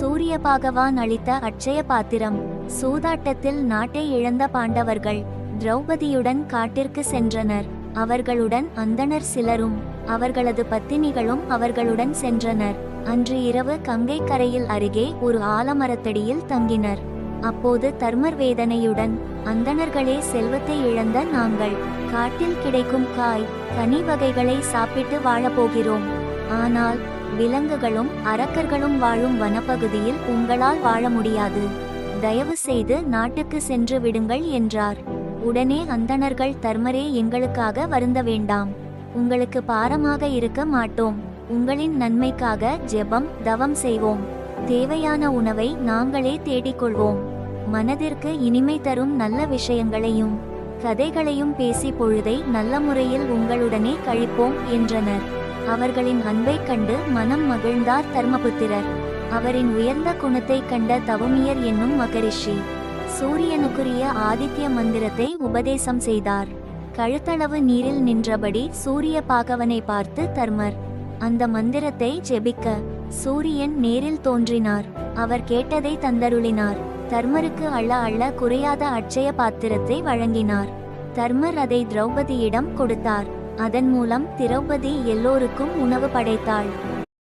சூரிய பாகவான் அளித்த அட்சய பாத்திரம். சூதாட்டத்தில் நாட்டை இழந்த பாண்டவர்கள் திரௌபதியுடன் காட்டிற்கு சென்றனர். அவர்களுடன் அந்தணர் சிலரும் அவர்களது பத்தினிகளும் அவர்களுடன் சென்றனர். அன்று இரவு கங்கை கரையில் அருகே ஒரு ஆலமரத்தடியில் தங்கினர். அப்போது தர்மர் வேதனையுடன் அந்தணர்களே செல்வத்தை இழந்த நாங்கள். காட்டில் கிடைக்கும் காய் கனி வகைகளை சாப்பிட்டு வாழப்போகிறோம். ஆனால் விலங்குகளும் அரக்கர்களும் வாழும் வனப்பகுதியில் உங்களால் வாழ முடியாது. தயவு செய்து நாட்டுக்கு சென்று விடுங்கள் என்றார். உடனே அந்தணர்கள் தர்மரே எங்களுக்காக வருந்த வேண்டாம். உங்களுக்கு பாரமாக இருக்க மாட்டோம். உங்களின் நன்மைக்காக ஜெபம் தவம் செய்வோம். தேவையான உணவை நாங்களே தேடிக்கொள்வோம். மனதிற்கு இனிமை தரும் நல்ல விஷயங்களையும் கதைகளையும் பேசி பொழுதை நல்ல முறையில் உங்களுடனே கழிப்போம் என்றனர். அவர்களின் அன்பைக் கண்டு மனம் மகிழ்ந்தார் தர்மபுத்திரர். அவரின் உயர்ந்த குணத்தைக் கண்ட தவமியர் என்னும் மகரிஷி சூரியனுக்குரிய ஆதித்ய மந்திரத்தை உபதேசம் செய்தார். கழுத்தளவு நீரில் நின்றபடி சூரிய பாகவனை பார்த்து தர்மர் அந்த மந்திரத்தை ஜெபிக்க சூரியன் நேரில் தோன்றினார். அவர் கேட்டதை தந்தருளினார். தர்மருக்கு அள்ள அள்ள குறையாத அட்சய பாத்திரத்தை வழங்கினார். தர்மர் அதை திரௌபதியிடம் கொடுத்தார். அதன் மூலம் திரௌபதி எல்லோருக்கும் உணவு படைத்தாள்.